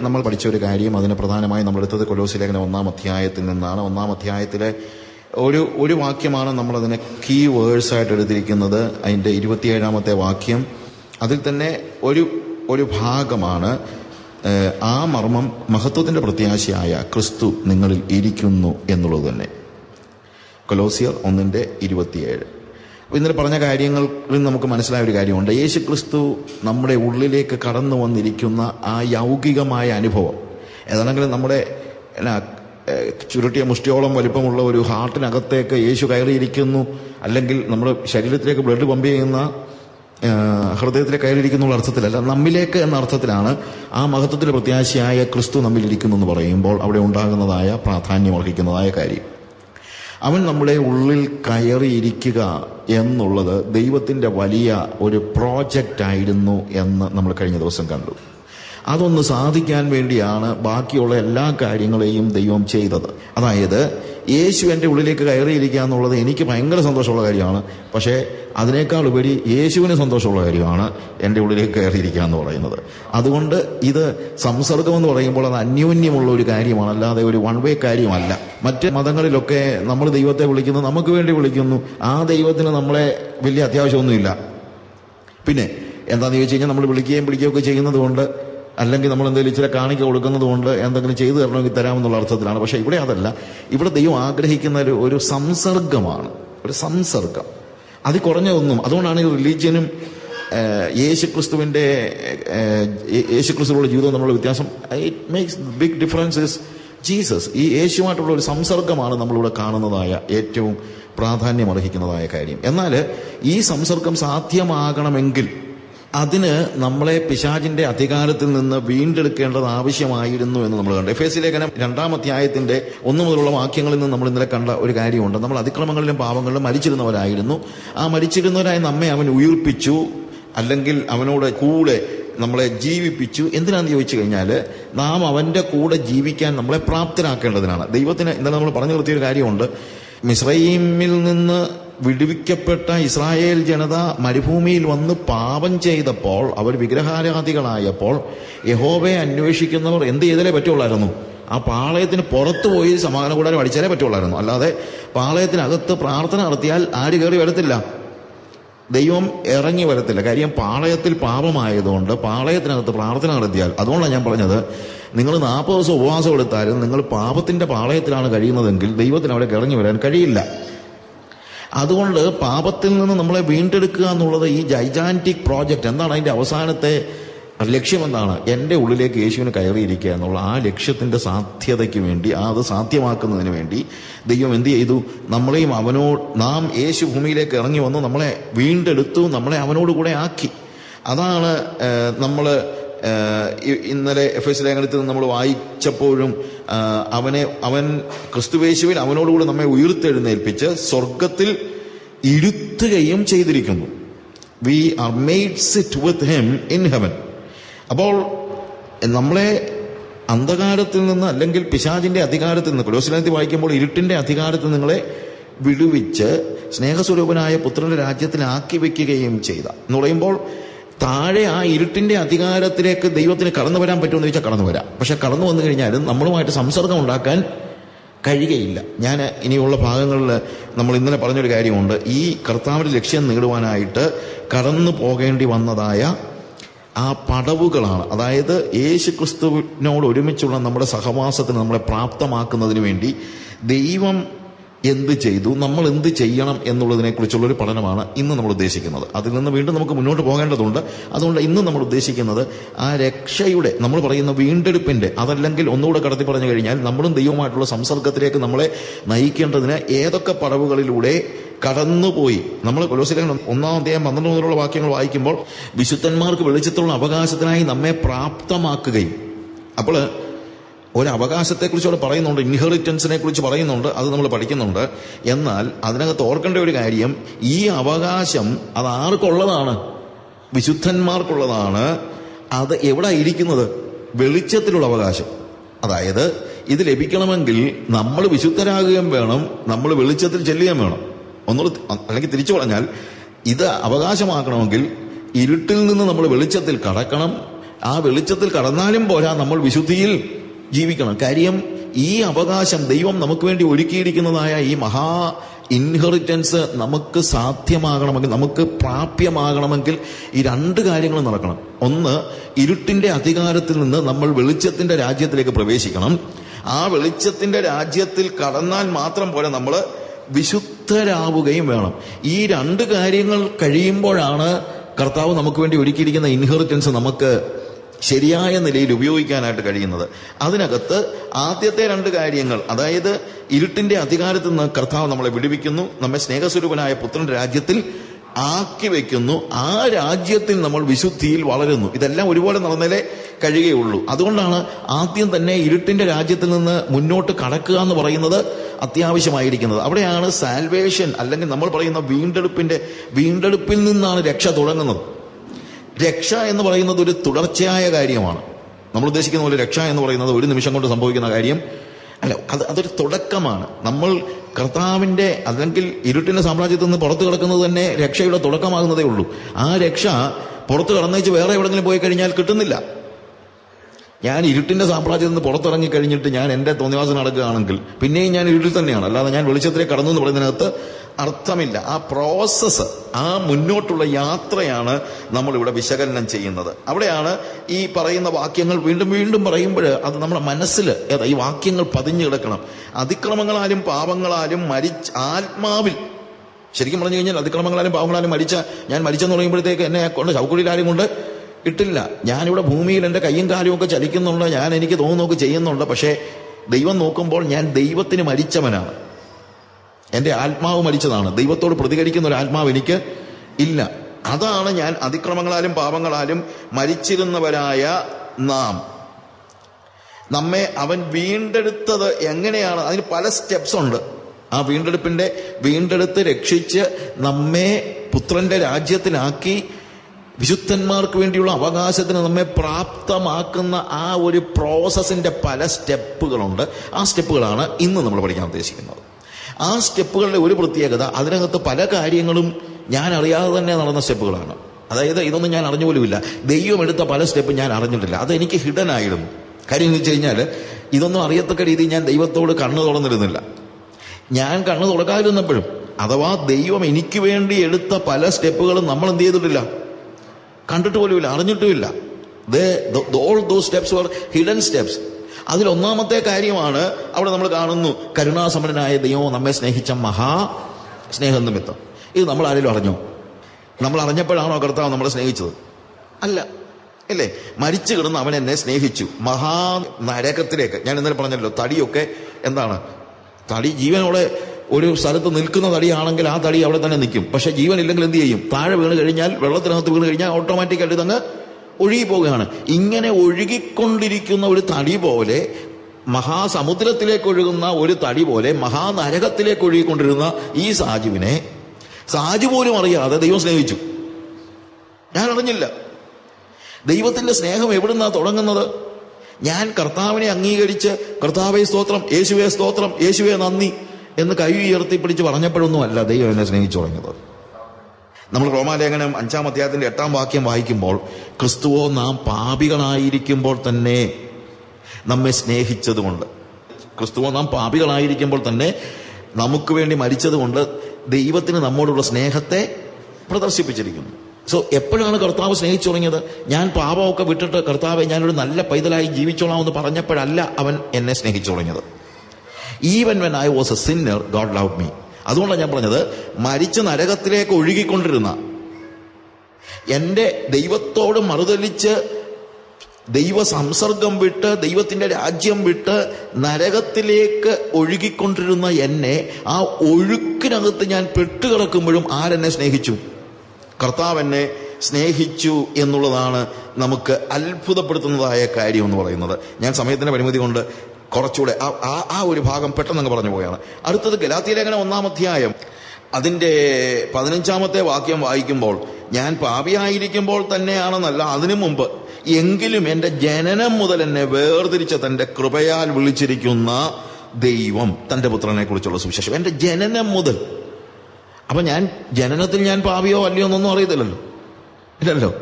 നമ്മൾ പഠിച്ച ഒരു കാര്യം അതിന് പ്രധാനമായി നമ്മൾ എടുത്തത് കൊലോസി ലേഖനം ഒന്നാം അധ്യായത്തിൽ നിന്നാണ്. ഒന്നാം അധ്യായത്തിലെ ഒരു ഒരു വാക്യമാണ് നമ്മൾ അതിനെ കീ വേഴ്സ് ആയിട്ട് എടുത്തിരിക്കുന്നത് അതിന്റെ ഇരുപത്തിയേഴാമത്തെ വാക്യം. അതിൽ തന്നെ ഒരു ഒരു ഭാഗമാണ് ആ മർമ്മം മഹത്വത്തിന്റെ പ്രത്യാശയായ ക്രിസ്തു നിങ്ങളിൽ ഇരിക്കുന്നു എന്നുള്ളത് തന്നെ. കൊലോസിയർ ഒന്നിന്റെ ഇരുപത്തിയേഴ്. ഇന്നലെ പറഞ്ഞ കാര്യങ്ങളിൽ നമുക്ക് മനസ്സിലായ ഒരു കാര്യമുണ്ട്. യേശു ക്രിസ്തു നമ്മുടെ ഉള്ളിലേക്ക് കടന്നു വന്നിരിക്കുന്ന ആ യൗകികമായ അനുഭവം. ഏതാണെങ്കിലും നമ്മുടെ ചുരുട്ടിയ മുഷ്ടിയോളം വലിപ്പമുള്ള ഒരു ഹാർട്ടിനകത്തേക്ക് യേശു കയറിയിരിക്കുന്നു. അല്ലെങ്കിൽ നമ്മുടെ ശരീരത്തിലേക്ക് ബ്ലഡ് പമ്പ് ചെയ്യുന്ന ഹൃദയത്തിലെ കയറിയിരിക്കുന്ന അർത്ഥത്തിലല്ല. നമ്മിലേക്ക് എന്ന അർത്ഥത്തിലാണ് ആ മഹത്വത്തിലെ പ്രത്യാശയായ ക്രിസ്തു നമ്മിലിരിക്കുന്നു എന്ന് പറയുമ്പോൾ അവിടെ ഉണ്ടാകുന്നതായ പ്രാധാന്യം അർഹിക്കുന്നതായ കാര്യം. അവൻ നമ്മുടെ ഉള്ളിൽ കയറിയിരിക്കുക എന്നുള്ളത് ദൈവത്തിന്റെ വലിയ ഒരു പ്രോജക്റ്റ് ആയിരുന്നു എന്ന് നമ്മൾ കഴിഞ്ഞ ദിവസം കണ്ടു. അതൊന്ന് സാധിക്കാൻ വേണ്ടിയാണ് ബാക്കിയുള്ള എല്ലാ കാര്യങ്ങളെയും ദൈവം ചെയ്തത്. അതായത് യേശു എന്റെ ഉള്ളിലേക്ക് കയറിയിരിക്കുക എന്നുള്ളത് എനിക്ക് ഭയങ്കര സന്തോഷമുള്ള കാര്യമാണ്. പക്ഷേ അതിനേക്കാൾ ഉപരി യേശുവിന് സന്തോഷമുള്ള കാര്യമാണ് എന്റെ ഉള്ളിലേക്ക് കയറിയിരിക്കുക എന്ന് പറയുന്നത്. അതുകൊണ്ട് ഇത് സംസർഗം എന്ന് പറയുമ്പോൾ അത് അന്യോന്യമുള്ള ഒരു കാര്യമാണ്. അല്ലാതെ ഒരു വൺ വേ കാര്യമല്ല. മറ്റ് മതങ്ങളിലൊക്കെ നമ്മൾ ദൈവത്തെ വിളിക്കുന്നു നമുക്ക് വേണ്ടി വിളിക്കുന്നു. ആ ദൈവത്തിന് നമ്മളെ വലിയ അത്യാവശ്യമൊന്നുമില്ല. പിന്നെ എന്താണെന്ന് ചോദിച്ചു കഴിഞ്ഞാൽ നമ്മൾ വിളിക്കുകയും വിളിക്കുകയും ഒക്കെ ചെയ്യുന്നത് കൊണ്ട് അല്ലെങ്കിൽ നമ്മൾ എന്തെങ്കിലും ഇച്ചിരി കാണിക്ക കൊടുക്കുന്നത് കൊണ്ട് എന്തെങ്കിലും ചെയ്തു തരണമെങ്കിൽ തരാമെന്നുള്ള അർത്ഥത്തിലാണ്. പക്ഷേ ഇവിടെ അതല്ല. ഇവിടെ ദൈവം ആഗ്രഹിക്കുന്ന ഒരു ഒരു സംസർഗമാണ്. ഒരു സംസർഗം. അത് കുറഞ്ഞതൊന്നും അതുകൊണ്ടാണ് ഈ റിലീജിയനും യേശു ക്രിസ്തുവിന്റെ യേശു ക്രിസ്തുവിനുള്ള ജീവിതവും തമ്മിലുള്ള വ്യത്യാസം. It makes big difference is Jesus ഈ യേശുമായിട്ടുള്ള ഒരു സംസർഗമാണ് നമ്മളിവിടെ കാണുന്നതായ ഏറ്റവും പ്രാധാന്യം അർഹിക്കുന്നതായ കാര്യം. എന്നാൽ ഈ സംസർഗം സാധ്യമാകണമെങ്കിൽ അതിന് നമ്മളെ പിശാചിന്റെ അധികാരത്തിൽ നിന്ന് വീണ്ടെടുക്കേണ്ടത് ആവശ്യമായിരുന്നു എന്ന് നമ്മൾ കണ്ടു. എഫ് എസ് ലേഖനം രണ്ടാം അധ്യായത്തിന്റെ ഒന്നു മുതലുള്ള വാക്യങ്ങളിൽ നിന്ന് നമ്മൾ ഇന്നലെ കണ്ട ഒരു കാര്യമുണ്ട്. നമ്മൾ അതിക്രമങ്ങളിലും പാപങ്ങളിലും മരിച്ചിരുന്നവരായിരുന്നു. ആ മരിച്ചിരുന്നവരായി നമ്മെ അവൻ ഉയർപ്പിച്ചു അല്ലെങ്കിൽ അവനോട് കൂടെ നമ്മളെ ജീവിപ്പിച്ചു. എന്തിനാന്ന് ചോദിച്ചു കഴിഞ്ഞാൽ നാം അവന്റെ കൂടെ ജീവിക്കാൻ നമ്മളെ പ്രാപ്തരാക്കേണ്ടതിനാണ്. ദൈവത്തിന് ഇന്നലെ നമ്മൾ പറഞ്ഞു നിർത്തിയൊരു കാര്യമുണ്ട്. മിസ്രൈമിൽ നിന്ന് വിടുവിക്കപ്പെട്ട ഇസ്രായേൽ ജനത മരുഭൂമിയിൽ വന്ന് പാപം ചെയ്തപ്പോൾ അവർ വിഗ്രഹാരാധികളായപ്പോൾ യഹോവയെ അന്വേഷിക്കുന്നവർ എന്ത് ചെയ്തലേ പറ്റുള്ളായിരുന്നു. ആ പാളയത്തിന് പുറത്തു പോയി സമാധാന കൂടാരം അടിച്ചാലേ പറ്റുള്ളായിരുന്നു. അല്ലാതെ പാളയത്തിനകത്ത് പ്രാർത്ഥന നടത്തിയാൽ ആര് കയറി വരത്തില്ല. ദൈവം ഇറങ്ങി വരത്തില്ല. കാര്യം പാളയത്തിൽ പാപമായതുകൊണ്ട് പാളയത്തിനകത്ത് പ്രാർത്ഥന നടത്തിയാൽ അതുകൊണ്ടാണ് ഞാൻ പറഞ്ഞത് നിങ്ങൾ നാൽപ്പത് ദിവസം ഉപവാസം എടുത്താലും നിങ്ങൾ പാപത്തിന്റെ പാളയത്തിലാണ് കഴിയുന്നതെങ്കിൽ ദൈവത്തിന് അവിടെ ഇറങ്ങി വരാൻ കഴിയില്ല. അതുകൊണ്ട് പാപത്തിൽ നിന്ന് നമ്മളെ വീണ്ടെടുക്കുക എന്നുള്ളത് ഈ ജൈജാന്റിക് പ്രോജക്റ്റ് എന്താണ് അതിന്റെ അവസാനത്തെ ലക്ഷ്യം എന്താണ്? എന്റെ ഉള്ളിലേക്ക് യേശുവിന് കയറിയിരിക്കുക എന്നുള്ള ആ ലക്ഷ്യത്തിന്റെ സാധ്യതയ്ക്ക് വേണ്ടി അത് സാധ്യമാക്കുന്നതിന് വേണ്ടി ദൈവം എന്ത് ചെയ്തു? നമ്മളെയും അവനോട് നാം യേശു ഭൂമിയിലേക്ക് ഇറങ്ങി വന്നു നമ്മളെ വീണ്ടെടുത്തു നമ്മളെ അവനോട് കൂടെ ആക്കി. അതാണ് നമ്മൾ ഇന്നലെ എഫ് എസ് ലേഖനത്തിൽ നമ്മൾ വായിച്ചപ്പോഴും അവനെ അവൻ ക്രിസ്തുവേശുവിൽ അവനോടുകൂടി നമ്മെ ഉയർത്തെഴുന്നേൽപ്പിച്ച് സ്വർഗത്തിൽ ഇരുത്തുകയും ചെയ്തിരിക്കുന്നു. We are made sit with him in heaven അപ്പോൾ നമ്മളെ അന്ധകാരത്തിൽ നിന്ന് അല്ലെങ്കിൽ പിശാചിന്റെ അധികാരത്തിൽ നിന്ന് കുലോസിലത്തിൽ വായിക്കുമ്പോൾ ഇരുട്ടിന്റെ അധികാരത്തിൽ നിങ്ങളെ വിടുവിച്ച് സ്നേഹസ്വരൂപനായ പുത്രന്റെ രാജ്യത്തിലാക്കി വെക്കുകയും ചെയ്ത. എന്ന് പറയുമ്പോൾ താഴെ ആ ഇരുട്ടിന്റെ അധികാരത്തിലേക്ക് ദൈവത്തിന് കടന്നു വരാൻ പറ്റുമെന്ന് ചോദിച്ചാൽ കടന്നു വരാം. പക്ഷെ കടന്നു വന്നു കഴിഞ്ഞാലും നമ്മളുമായിട്ട് സംസർഗം ഉണ്ടാക്കാൻ കഴിയുകയില്ല. ഞാൻ ഇനിയുള്ള ഭാഗങ്ങളിൽ നമ്മൾ ഇന്നലെ പറഞ്ഞൊരു കാര്യമുണ്ട്. ഈ കർത്താവിന്റെ ലക്ഷ്യം നേടുവാനായിട്ട് കടന്നു പോകേണ്ടി വന്നതായ ആ പടവുകളാണ്. അതായത് യേശു ക്രിസ്തുവിനോട് ഒരുമിച്ചുള്ള നമ്മുടെ സഹവാസത്തിന് നമ്മളെ പ്രാപ്തമാക്കുന്നതിന് വേണ്ടി ദൈവം എന്ത് ചെയ്തു നമ്മൾ എന്ത് ചെയ്യണം എന്നുള്ളതിനെ കുറിച്ചുള്ള ഒരു പഠനമാണ് ഇന്ന് നമ്മൾ ഉദ്ദേശിക്കുന്നത്. അതിൽ നിന്ന് വീണ്ടും നമുക്ക് മുന്നോട്ട് പോകേണ്ടതുണ്ട്. അതുകൊണ്ട് ഇന്ന് നമ്മൾ ഉദ്ദേശിക്കുന്നത് ആ രക്ഷയുടെ നമ്മൾ പറയുന്ന വീണ്ടെടുപ്പിന്റെ അതല്ലെങ്കിൽ ഒന്നുകൂടെ കടത്തി പറഞ്ഞു കഴിഞ്ഞാൽ നമ്മളും ദൈവമായിട്ടുള്ള സംസർഗത്തിലേക്ക് നമ്മളെ നയിക്കേണ്ടതിന് ഏതൊക്കെ പടവുകളിലൂടെ കടന്നുപോയി. നമ്മൾ കൊലോസിലേഖനം ഒന്നാം അധ്യായം പന്ത്രണ്ട് മുതലുള്ള വാക്യങ്ങൾ വായിക്കുമ്പോൾ വിശുദ്ധന്മാർക്ക് വെളിച്ചത്തുള്ള അവകാശത്തിനായി നമ്മെ പ്രാപ്തമാക്കുകയും. അപ്പോൾ ഒരു അവകാശത്തെക്കുറിച്ച് അവിടെ പറയുന്നുണ്ട് ഇൻഹെറിറ്റൻസിനെ കുറിച്ച് പറയുന്നുണ്ട് അത് നമ്മൾ പഠിക്കുന്നുണ്ട്. എന്നാൽ അതിനകത്ത് ഓർക്കേണ്ട ഒരു കാര്യം ഈ അവകാശം അത് ആർക്കുള്ളതാണ്? വിശുദ്ധന്മാർക്കുള്ളതാണ്. അത് എവിടെ ഇരിക്കുന്നത് വെളിച്ചത്തിലുള്ള അവകാശം. അതായത് ഇത് ലഭിക്കണമെങ്കിൽ നമ്മൾ വിശുദ്ധരാകുകയും വേണം നമ്മൾ വെളിച്ചത്തിൽ ചെല്ലുകയും വേണം. ഒന്നുകൂടെ അല്ലെങ്കിൽ തിരിച്ചു പറഞ്ഞാൽ ഇത് അവകാശമാക്കണമെങ്കിൽ ഇരുട്ടിൽ നിന്ന് നമ്മൾ വെളിച്ചത്തിൽ കടക്കണം. ആ വെളിച്ചത്തിൽ കടന്നാലും പോരാ നമ്മൾ വിശുദ്ധിയിൽ ജീവിക്കണം. കാര്യം ഈ അവകാശം ദൈവം നമുക്ക് വേണ്ടി ഒരുക്കിയിരിക്കുന്നതായ ഈ മഹാ ഇൻഹെറിറ്റൻസ് നമുക്ക് സാധ്യമാകണമെങ്കിൽ നമുക്ക് പ്രാപ്യമാകണമെങ്കിൽ ഈ രണ്ട് കാര്യങ്ങൾ നടക്കണം. ഒന്ന് ഇരുട്ടിന്റെ അധികാരത്തിൽ നിന്ന് നമ്മൾ വെളിച്ചത്തിന്റെ രാജ്യത്തിലേക്ക് പ്രവേശിക്കണം. ആ വെളിച്ചത്തിന്റെ രാജ്യത്തിൽ കടന്നാൽ മാത്രം പോലെ നമ്മൾ വിശുദ്ധരാവുകയും വേണം. ഈ രണ്ട് കാര്യങ്ങൾ കഴിയുമ്പോഴാണ് കർത്താവ് നമുക്ക് വേണ്ടി ഒരുക്കിയിരിക്കുന്ന ഇൻഹെറിറ്റൻസ് നമുക്ക് ശരിയായ നിലയിൽ ഉപയോഗിക്കാനായിട്ട് കഴിയുന്നത്. അതിനകത്ത് ആദ്യത്തെ രണ്ട് കാര്യങ്ങൾ അതായത് ഇരുട്ടിന്റെ അധികാരത്തിൽ നിന്ന് കർത്താവ് നമ്മളെ വിടുവിക്കുന്നു നമ്മെ സ്നേഹസ്വരൂപനായ പുത്രൻ രാജ്യത്തിൽ ആക്കി വെക്കുന്നു ആ രാജ്യത്തിൽ നമ്മൾ വിശുദ്ധിയിൽ വളരുന്നു. ഇതെല്ലാം ഒരുപോലെ നടന്നാലേ കഴിയുകയുള്ളൂ. അതുകൊണ്ടാണ് ആദ്യം തന്നെ ഇരുട്ടിന്റെ രാജ്യത്തിൽ നിന്ന് മുന്നോട്ട് കടക്കുക എന്ന് പറയുന്നത് അത്യാവശ്യമായിരിക്കുന്നത്. അവിടെയാണ് സാൽവേഷൻ അല്ലെങ്കിൽ നമ്മൾ പറയുന്ന വീണ്ടെടുപ്പിന്റെ വീണ്ടെടുപ്പിൽ നിന്നാണ് രക്ഷ തുടങ്ങുന്നത്. രക്ഷ എന്ന് പറയുന്നത് ഒരു തുടർച്ചയായ കാര്യമാണ്. നമ്മൾ ഉദ്ദേശിക്കുന്ന പോലെ രക്ഷ എന്ന് പറയുന്നത് ഒരു നിമിഷം കൊണ്ട് സംഭവിക്കുന്ന കാര്യം അല്ല അത് അതൊരു തുടക്കമാണ്. നമ്മൾ കർത്താവിന്റെ അല്ലെങ്കിൽ ഇരുട്ടിന്റെ സാമ്രാജ്യത്തിൽ നിന്ന് പുറത്തു കിടക്കുന്നത് തന്നെ രക്ഷയുടെ തുടക്കമാകുന്നതേ ഉള്ളൂ. ആ രക്ഷ പുറത്തു കടന്നേച്ച് വേറെ എവിടെങ്കിലും പോയി കഴിഞ്ഞാൽ കിട്ടുന്നില്ല. ഞാൻ ഇരുട്ടിന്റെ സാമ്രാജ്യത്തിൽ നിന്ന് പുറത്തിറങ്ങി കഴിഞ്ഞിട്ട് ഞാൻ എന്റെ തോന്നിവാസം നടക്കുകയാണെങ്കിൽ പിന്നെയും ഞാൻ ഇരുട്ടിൽ തന്നെയാണ്. അല്ലാതെ ഞാൻ വെളിച്ചത്തിലേക്ക് കടന്നു എന്ന് പറയുന്നതിനകത്ത് അർത്ഥമില്ല. ആ പ്രോസസ്സ് ആ മുന്നോട്ടുള്ള യാത്രയാണ് നമ്മൾ ഇവിടെ വിശകലനം ചെയ്യുന്നത്. അവിടെയാണ് ഈ പറയുന്ന വാക്യങ്ങൾ വീണ്ടും വീണ്ടും പറയുമ്പോൾ അത് നമ്മുടെ മനസ്സിൽ ഏതാ ഈ വാക്യങ്ങൾ പതിഞ്ഞു കിടക്കണം. അതിക്രമങ്ങളാലും പാപങ്ങളാലും മരിച്ച ആത്മാവിൽ ശരിക്കും പറഞ്ഞു കഴിഞ്ഞാൽ അതിക്രമങ്ങളാലും പാവങ്ങളാലും മരിച്ച ഞാൻ മരിച്ചെന്ന് പറയുമ്പോഴത്തേക്ക് എന്നെ കൊണ്ട് ചൗക്കുടിയിലാരും കൊണ്ട് ഇട്ടില്ല. ഞാനിവിടെ ഭൂമിയിൽ എന്റെ കയ്യും കാലും ഒക്കെ ചലിക്കുന്നുണ്ട്. ഞാൻ എനിക്ക് തോന്നുന്നൊക്കെ ചെയ്യുന്നുണ്ട്. പക്ഷേ ദൈവം നോക്കുമ്പോൾ ഞാൻ ദൈവത്തിന് മരിച്ചവനാണ്. എന്റെ ആത്മാവ് മരിച്ചതാണ്. ദൈവത്തോട് പ്രതികരിക്കുന്ന ഒരു ആത്മാവ് എനിക്ക് ഇല്ല. അതാണ് ഞാൻ അതിക്രമങ്ങളാലും പാപങ്ങളാലും മരിച്ചിരുന്നവരായ നാം. നമ്മെ അവൻ വീണ്ടെടുത്തത് എങ്ങനെയാണ്? അതിന് പല സ്റ്റെപ്സ് ഉണ്ട്. ആ വീണ്ടെടുപ്പിന്റെ വീണ്ടെടുത്ത് രക്ഷിച്ച് നമ്മെ പുത്രന്റെ രാജ്യത്തിലാക്കി വിശുദ്ധന്മാർക്ക് വേണ്ടിയുള്ള അവകാശത്തിന് നമ്മെ പ്രാപ്തമാക്കുന്ന ആ ഒരു പ്രോസസ്സിന്റെ പല സ്റ്റെപ്പുകളുണ്ട് ആ സ്റ്റെപ്പുകളാണ് ഇന്ന് നമ്മൾ പഠിക്കാൻ ഉദ്ദേശിക്കുന്നത്. ആ സ്റ്റെപ്പുകളുടെ ഒരു പ്രത്യേകത അതിനകത്ത് പല കാര്യങ്ങളും ഞാൻ അറിയാതെ തന്നെ നടന്ന സ്റ്റെപ്പുകളാണ്. അതായത് ഇതൊന്നും ഞാൻ അറിഞ്ഞു പോലുമില്ല. ദൈവം എടുത്ത പല സ്റ്റെപ്പും ഞാൻ അറിഞ്ഞിട്ടില്ല. അത് എനിക്ക് ഹിഡൻ ആയിരുന്നു. കാര്യം എന്ന് വെച്ച് കഴിഞ്ഞാൽ ഇതൊന്നും അറിയത്തക്ക രീതിയിൽ ഞാൻ ദൈവത്തോട് കണ്ണു തുറന്നിരുന്നില്ല. ഞാൻ കണ്ണു തുറക്കാതിരുന്നപ്പോഴും അഥവാ ദൈവം എനിക്ക് വേണ്ടി എടുത്ത പല സ്റ്റെപ്പുകളും നമ്മൾ എന്ത് ചെയ്തിട്ടില്ല. കണ്ടിട്ട് പോലുമില്ല അറിഞ്ഞിട്ടുമില്ല. Although steps were hidden steps അതിൽ ഒന്നാമത്തെ കാര്യമാണ് അവിടെ നമ്മൾ കാണുന്നു കരുണാസമരനായ ദൈവം നമ്മെ സ്നേഹിച്ച മഹാ സ്നേഹ നിമിത്തം. ഇത് നമ്മൾ ആരെങ്കിലും അറിഞ്ഞു? നമ്മൾ അറിഞ്ഞപ്പോഴാണോ കർത്താവ് നമ്മളെ സ്നേഹിച്ചത്? അല്ല. അല്ലേ മരിച്ചു കിടന്ന് അവൻ എന്നെ സ്നേഹിച്ചു. മഹാ നരകത്തിലേക്ക്. ഞാൻ ഇന്നലെ പറഞ്ഞല്ലോ തടിയൊക്കെ എന്താണ്? തടി ജീവനോടെ ഒരു സ്ഥലത്ത് നിൽക്കുന്ന തടിയാണെങ്കിൽ ആ തടി അവിടെ തന്നെ നിൽക്കും. പക്ഷെ ജീവൻ ഇല്ലെങ്കിൽ എന്ത് ചെയ്യും? താഴെ വീണ് കഴിഞ്ഞാൽ വെള്ളത്തിനകത്ത് വീണ് കഴിഞ്ഞാൽ ഓട്ടോമാറ്റിക്കായിട്ട് ഇതങ്ങ് ഒഴുകി പോവുകയാണ് ഇങ്ങനെ ഒഴുകിക്കൊണ്ടിരിക്കുന്ന ഒരു തടി പോലെ മഹാസമുദ്രത്തിലേക്ക് ഒഴുകുന്ന ഒരു തടി പോലെ മഹാനരകത്തിലേക്ക് ഒഴുകിക്കൊണ്ടിരുന്ന ഈ സാജുവിനെ സാജു പോലും അറിയാതെ ദൈവം സ്നേഹിച്ചു. ഞാൻ അറിഞ്ഞില്ല. ദൈവത്തിന്റെ സ്നേഹം എവിടുന്നാ തുടങ്ങുന്നത്? ഞാൻ കർത്താവിനെ അംഗീകരിച്ച് കർത്താവെ സ്തോത്രം യേശുവെ സ്തോത്രം യേശുവെ നന്ദി എന്ന് കൈ ഉയർത്തി പിടിച്ച് പറഞ്ഞപ്പോഴൊന്നുമല്ല ദൈവം എന്നെ സ്നേഹിച്ചു തുടങ്ങിയത്. നമ്മൾ റോമാലേഖനം അഞ്ചാം അധ്യായത്തിന്റെ എട്ടാം വാക്യം വായിക്കുമ്പോൾ ക്രിസ്തുവോ നാം പാപികളായിരിക്കുമ്പോൾ തന്നെ നമ്മെ സ്നേഹിച്ചതുകൊണ്ട്. ക്രിസ്തുവോ നാം പാപികളായിരിക്കുമ്പോൾ തന്നെ നമുക്ക് വേണ്ടി മരിച്ചതുകൊണ്ട് ദൈവത്തിന് നമ്മോടുള്ള സ്നേഹത്തെ പ്രദർശിപ്പിച്ചിരിക്കുന്നു. സോ എപ്പോഴാണ് കർത്താവ് സ്നേഹിച്ചു തുടങ്ങിയത്? ഞാൻ പാപമൊക്കെ വിട്ടിട്ട് കർത്താവെ ഞാനൊരു നല്ല പൈതലായി ജീവിച്ചോളാം എന്ന് പറഞ്ഞപ്പോഴല്ല അവൻ എന്നെ സ്നേഹിച്ചു തുടങ്ങിയത്. Even when I was a sinner God love me അതുകൊണ്ടാണ് ഞാൻ പറഞ്ഞത് മരിച്ച നരകത്തിലേക്ക് ഒഴുകിക്കൊണ്ടിരുന്ന എന്റെ ദൈവത്തോട് മറുതലിച്ച് ദൈവ സംസർഗം വിട്ട് ദൈവത്തിന്റെ രാജ്യം വിട്ട് നരകത്തിലേക്ക് ഒഴുകിക്കൊണ്ടിരുന്ന എന്നെ ആ ഒഴുക്കിനകത്ത് ഞാൻ പെട്ടുകിടക്കുമ്പോഴും ആരെന്നെ സ്നേഹിച്ചു? കർത്താവ് എന്നെ സ്നേഹിച്ചു എന്നുള്ളതാണ് നമുക്ക് അത്ഭുതപ്പെടുത്തുന്നതായ കാര്യം എന്ന് പറയുന്നത്. ഞാൻ സമയത്തിന്റെ പരിമിതി കൊണ്ട് കുറച്ചുകൂടെ ആ- ആ ഒരു ഭാഗം പെട്ടെന്ന് പറഞ്ഞു പോവുകയാണ്. അടുത്തത് ഗലാത്തി ലേഖനം ഒന്നാം അധ്യായം. അതിന്റെ പതിനഞ്ചാമത്തെ വാക്യം വായിക്കുമ്പോൾ ഞാൻ പാപിയായിരിക്കുമ്പോൾ തന്നെയാണെന്നല്ല അതിനു മുമ്പ് എങ്കിലും എന്റെ ജനനം മുതൽ എന്നെ വേർതിരിച്ച തന്റെ കൃപയാൽ വിളിച്ചിരിക്കുന്ന ദൈവം തന്റെ പുത്രനെ കുറിച്ചുള്ള സുവിശേഷം. എന്റെ ജനനം മുതൽ. അപ്പൊ ഞാൻ ജനനത്തിൽ ഞാൻ പാപിയോ അല്ലയോ എന്നൊന്നും അറിയത്തില്ലല്ലോ. ഇല്ലല്ലോ?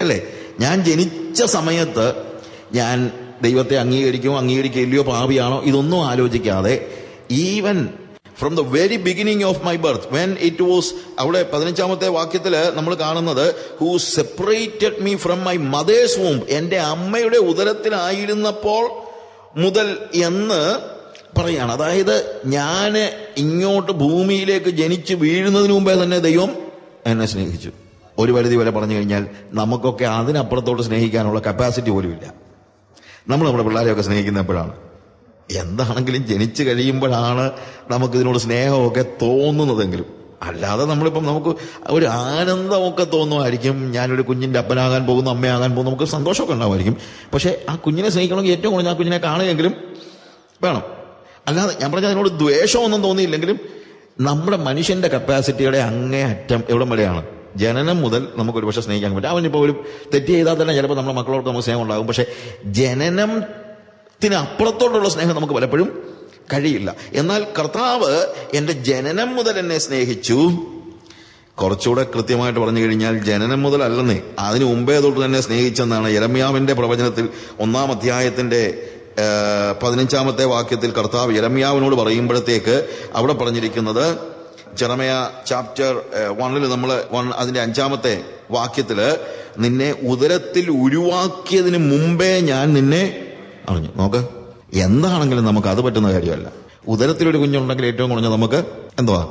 അല്ലേ? ഞാൻ ജനിച്ച സമയത്ത് ഞാൻ ദൈവത്തെ അംഗീകരിക്കുമോ അംഗീകരിക്കില്ലയോ പാപിയാണോ ഇതൊന്നും ആലോചിക്കാതെ even from the very beginning of my birth when it was അവിടെ പതിനഞ്ചാമത്തെ വാക്യത്തിൽ നമ്മൾ കാണുന്നത് who separated me from my mother's womb എന്റെ അമ്മയുടെ ഉദരത്തിലായിരുന്നപ്പോൾ മുതൽ എന്ന് പറയാണ്. അതായത് ഞാൻ ഇങ്ങോട്ട് ഭൂമിയിലേക്ക് ജനിച്ച് വീഴുന്നതിന് മുമ്പേ തന്നെ ദൈവം എന്നെ സ്നേഹിച്ചു. ഒരു പരിധി വരെ പറഞ്ഞു കഴിഞ്ഞാൽ നമുക്കൊക്കെ അതിനപ്പുറത്തോട്ട് സ്നേഹിക്കാനുള്ള കപ്പാസിറ്റി പോലും ഇല്ല നമ്മൾ നമ്മുടെ പിള്ളേരെയൊക്കെ സ്നേഹിക്കുന്ന എപ്പോഴാണ് എന്താണെങ്കിലും ജനിച്ചു കഴിയുമ്പോഴാണ് നമുക്കിതിനോട് സ്നേഹമൊക്കെ തോന്നുന്നതെങ്കിലും. അല്ലാതെ നമ്മളിപ്പം നമുക്ക് ഒരു ആനന്ദമൊക്കെ തോന്നുമായിരിക്കും. ഞാനൊരു കുഞ്ഞിന്റെ അപ്പനാകാൻ പോകുന്നു അമ്മയാകാൻ പോകുന്നു നമുക്ക് സന്തോഷമൊക്കെ ഉണ്ടാവുമായിരിക്കും. പക്ഷേ ആ കുഞ്ഞിനെ സ്നേഹിക്കണമെങ്കിൽ ഏറ്റവും കൂടുതൽ ആ കുഞ്ഞിനെ കാണുകയെങ്കിലും വേണം. അല്ലാതെ ഞാൻ പറഞ്ഞ അതിനോട് ദ്വേഷമൊന്നും തോന്നിയില്ലെങ്കിലും നമ്മുടെ മനുഷ്യന്റെ കപ്പാസിറ്റിയുടെ അങ്ങേ അറ്റം എവിടം വരെയാണ്? ജനനം മുതൽ നമുക്ക് ഒരുപക്ഷെ സ്നേഹിക്കാൻ പറ്റും. അവനിപ്പോൾ ഒരു തെറ്റ് ചെയ്താൽ തന്നെ ചിലപ്പോൾ നമ്മുടെ മക്കളോട് നമുക്ക് സ്നേഹം ഉണ്ടാകും. പക്ഷേ ജനനത്തിന് അപ്പുറത്തോട്ടുള്ള സ്നേഹം നമുക്ക് പലപ്പോഴും കഴിയില്ല. എന്നാൽ കർത്താവ് എന്റെ ജനനം മുതൽ എന്നെ സ്നേഹിച്ചു. കുറച്ചുകൂടെ കൃത്യമായിട്ട് പറഞ്ഞു കഴിഞ്ഞാൽ ജനനം മുതൽ അല്ലെന്നേ അതിനു മുമ്പേ തൊട്ട് തന്നെ സ്നേഹിച്ചെന്നാണ് യരമ്യാവിന്റെ പ്രവചനത്തിൽ ഒന്നാം അധ്യായത്തിന്റെ പതിനഞ്ചാമത്തെ വാക്യത്തിൽ കർത്താവ് യരമ്യാവിനോട് പറയുമ്പോഴത്തേക്ക് അവിടെ പറഞ്ഞിരിക്കുന്നത് ജെറമയ ചാപ്റ്റർ വണ്ണിൽ നമ്മൾ അതിന്റെ അഞ്ചാമത്തെ വാക്യത്തിൽ നിന്നെ ഉദരത്തിൽ ഉരുവാക്കിയതിന് മുമ്പേ ഞാൻ നിന്നെ അറിഞ്ഞു. നോക്ക്. എന്താണെങ്കിലും നമുക്ക് അത് പറ്റുന്ന കാര്യമല്ല. ഉദരത്തിലൊരു കുഞ്ഞുണ്ടെങ്കിൽ ഏറ്റവും കുറഞ്ഞ നമുക്ക് എന്തുവാ?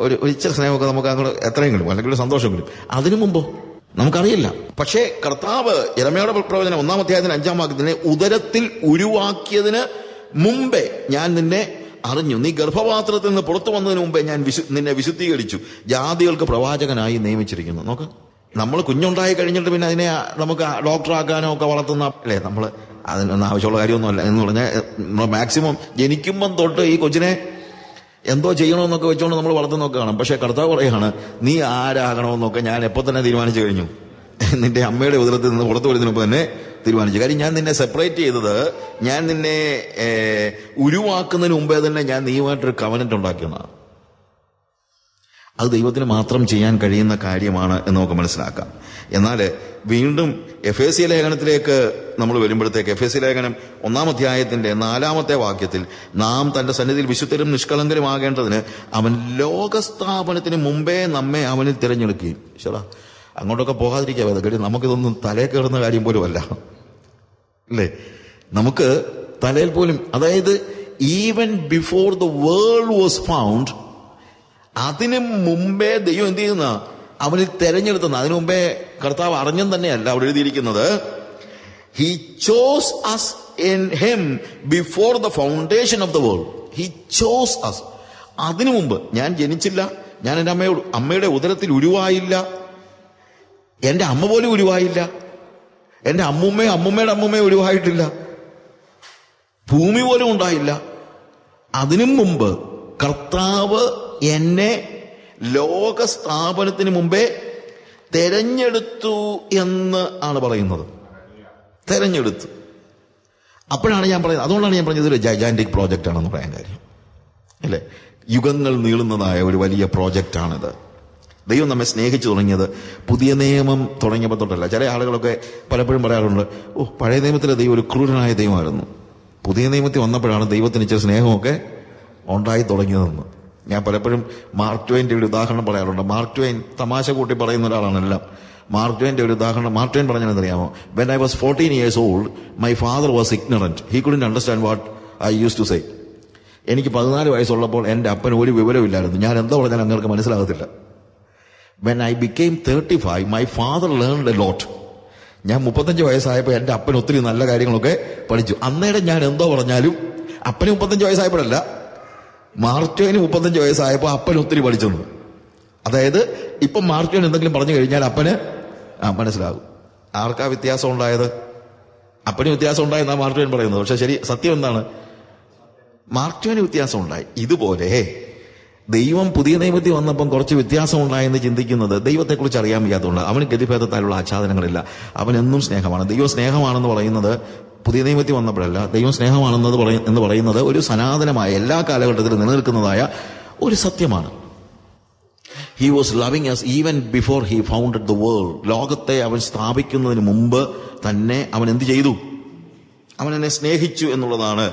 ഒരു ഇച്ചിരി സ്നേഹമൊക്കെ നമുക്ക് അങ്ങോട്ട് എത്രയും കിട്ടും. അല്ലെങ്കിൽ ഒരു സന്തോഷം കിട്ടും. അതിനു മുമ്പോ? നമുക്കറിയില്ല. പക്ഷേ കർത്താവ് ഇരമയുടെ പ്രവചനം ഒന്നാം അധ്യായത്തിന് അഞ്ചാം വാക്യത്തിനെ ഉദരത്തിൽ ഉരുവാക്കിയതിന് മുമ്പേ ഞാൻ നിന്നെ അറിഞ്ഞു. നീ ഗർഭപാത്രത്തിൽ നിന്ന് പുറത്തു വന്നതിന് മുമ്പേ ഞാൻ വിശു നിന്നെ വിശുദ്ധീകരിച്ചു. ജാതികൾക്ക് പ്രവാചകനായി നിയമിച്ചിരിക്കുന്നു. നോക്ക്. നമ്മൾ കുഞ്ഞുണ്ടായി കഴിഞ്ഞിട്ട് പിന്നെ അതിനെ നമുക്ക് ഡോക്ടറാക്കാനോ ഒക്കെ വളർത്തുന്ന അല്ലേ? നമ്മൾ അതിനൊന്നും ആവശ്യമുള്ള കാര്യമൊന്നുമല്ല എന്ന് പറഞ്ഞാൽ മാക്സിമം ജനിക്കുമ്പം തൊട്ട് ഈ കൊച്ചിനെ എന്തോ ചെയ്യണമെന്നൊക്കെ വെച്ചുകൊണ്ട് നമ്മൾ വളർത്തുന്നൊക്കെ കാണും. പക്ഷെ കർത്താവ് പറയാണ് നീ ആരാകണമെന്നൊക്കെ ഞാൻ എപ്പോൾ തന്നെ തീരുമാനിച്ചു കഴിഞ്ഞു. നിന്റെ അമ്മയുടെ ഉദരത്തിൽ നിന്ന് പുറത്തു വരുന്നതിന് മുമ്പ് തന്നെ തീരുമാനിച്ചു. കാര്യം ഞാൻ നിന്നെ സെപ്പറേറ്റ് ചെയ്തത് ഞാൻ നിന്നെ ഉരുവാക്കുന്നതിന് മുമ്പേ തന്നെ ഞാൻ നീയുമായിട്ടൊരു കവനന്റ് ഉണ്ടാക്കിയതാണ് അത് ദൈവത്തിന് മാത്രം ചെയ്യാൻ കഴിയുന്ന കാര്യമാണ് എന്ന് നമുക്ക് മനസ്സിലാക്കാം. എന്നാൽ വീണ്ടും എഫ് എ സി ലേഖനത്തിലേക്ക് നമ്മൾ വരുമ്പോഴത്തേക്ക് എഫ് എ സി ലേഖനം ഒന്നാം അധ്യായത്തിന്റെ നാലാമത്തെ വാക്യത്തിൽ നാം തന്റെ സന്നിധിയിൽ വിശുദ്ധരും നിഷ്കളങ്കരുമാകേണ്ടതിന് അവൻ ലോകസ്ഥാപനത്തിന് മുമ്പേ നമ്മെ അവനിൽ തിരഞ്ഞെടുക്കുകയും. ശരാ അങ്ങോട്ടൊക്കെ പോകാതിരിക്കാതെ കാര്യം നമുക്കിതൊന്നും തലയിൽ കയറുന്ന കാര്യം പോലും അല്ല. അല്ലേ? നമുക്ക് തലയിൽ പോലും അതായത് even before the world was found അതിനു മുമ്പേ ദൈവം എന്ത് ചെയ്യുന്ന? അവന് തെരഞ്ഞെടുത്തുന്ന അതിനു മുമ്പേ കർത്താവ് അറിഞ്ഞും തന്നെയല്ല അവിടെ എഴുതിയിരിക്കുന്നത്. He chose us in him before the foundation of the world he chose us അതിനു മുമ്പ് ഞാൻ ജനിച്ചില്ല ഞാൻ എന്റെ അമ്മയോട് അമ്മയുടെ ഉദരത്തിൽ ഉരുവായില്ല എന്റെ അമ്മ പോലും ഉരുവായില്ല. എന്റെ അമ്മൂമ്മയും അമ്മൂമ്മയുടെ അമ്മൂമ്മയും ഉരുവായിട്ടില്ല. ഭൂമി പോലും ഉണ്ടായില്ല. അതിനും മുമ്പ് കർത്താവ് എന്നെ ലോക സ്ഥാപനത്തിന് മുമ്പേ തെരഞ്ഞെടുത്തു എന്ന് ആണ് പറയുന്നത്. തെരഞ്ഞെടുത്തു. അപ്പോഴാണ് ഞാൻ പറയുന്നത്. അതുകൊണ്ടാണ് ഞാൻ പറഞ്ഞത് ഒരു ജൈജാന്റിക് പ്രോജക്റ്റ് ആണെന്ന് പറയാൻ കാര്യം. അല്ലേ? യുഗങ്ങൾ നീളുന്നതായ ഒരു വലിയ പ്രോജക്റ്റാണിത് ദൈവം നമ്മെ സ്നേഹിച്ചു തുടങ്ങിയത് പുതിയ നിയമം തുടങ്ങിയപ്പോൾ തൊട്ടല്ല. ചില ആളുകളൊക്കെ പലപ്പോഴും പറയാറുണ്ട് ഓ പഴയ നിയമത്തിലെ ദൈവം ഒരു ക്രൂരനായ ദൈവമായിരുന്നു. പുതിയ നിയമത്തിൽ വന്നപ്പോഴാണ് ദൈവത്തിന് ഇച്ചിരി സ്നേഹമൊക്കെ ഉണ്ടായി തുടങ്ങിയതെന്ന്. ഞാൻ പലപ്പോഴും മാർക്ക് ട്വൈന്റെ ഒരു ഉദാഹരണം പറയാറുണ്ട്. മാർക്ക് ട്വൈൻ തമാശ കൂട്ടി പറയുന്ന ഒരാളാണെല്ലാം മാർക്ക് ട്വൈന്റെ ഒരു ഉദാഹരണം Mark Twain പറഞ്ഞതെന്നറിയാമോ when I was fourteen years old my father was ignorant he couldn't understand what I use to say എനിക്ക് പതിനാല് വയസ്സുള്ളപ്പോൾ എന്റെ അപ്പൻ ഒരു വിവരമില്ലായിരുന്നു ഞാൻ എന്താ പറഞ്ഞാൽ അങ്ങനെ മനസ്സിലാകത്തില്ല. When I became thirty five my father learn a lot ഞാൻ മുപ്പത്തഞ്ച് വയസ്സായപ്പോൾ എന്റെ അപ്പൻ ഒത്തിരി നല്ല കാര്യങ്ങളൊക്കെ പഠിച്ചു. അന്നേരം ഞാൻ എന്തോ പറഞ്ഞാലും അപ്പന് മുപ്പത്തഞ്ച് വയസ്സായപ്പോഴല്ല മാർട്ടിന് മുപ്പത്തഞ്ച് വയസ്സായപ്പോൾ അപ്പൻ ഒത്തിരി പഠിച്ചെന്ന്. അതായത് ഇപ്പം മാർട്ടിന് എന്തെങ്കിലും പറഞ്ഞു കഴിഞ്ഞാൽ അപ്പന് ആ മനസ്സിലാകും. ആർക്കാ വ്യത്യാസം ഉണ്ടായത്? അപ്പന് വ്യത്യാസം ഉണ്ടായെന്നാ മാർട്ടിൻ പറയുന്നത്. പക്ഷെ ശരി സത്യം എന്താണ്? മാർട്ടിന് വ്യത്യാസം ഉണ്ടായി. ഇതുപോലെ ദൈവം പുതിയ നിയമത്തിൽ വന്നപ്പം കുറച്ച് വ്യത്യാസം ഉണ്ടായെന്ന് ചിന്തിക്കുന്നത് ദൈവത്തെക്കുറിച്ച് അറിയാൻ വയ്യാത്തതുകൊണ്ട്. അവന് ഗതിഭേദത്താലുള്ള ആച്ഛാദനങ്ങളില്ല. അവൻ എന്നും സ്നേഹമാണ്. ദൈവം സ്നേഹമാണെന്ന് പറയുന്നത് പുതിയ നിയമത്തിൽ വന്നപ്പോഴല്ല. ദൈവം സ്നേഹമാണെന്നത് എന്ന് പറയുന്നത് ഒരു സനാതനമായ എല്ലാ കാലഘട്ടത്തിലും നിലനിൽക്കുന്നതായ ഒരു സത്യമാണ്. He was loving us even before he founded the world ലോകത്തെ അവൻ സ്ഥാപിക്കുന്നതിന് മുമ്പ് തന്നെ അവൻ എന്ത് ചെയ്തു? അവൻ എന്നെ സ്നേഹിച്ചു എന്നുള്ളതാണ്